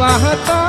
barra tá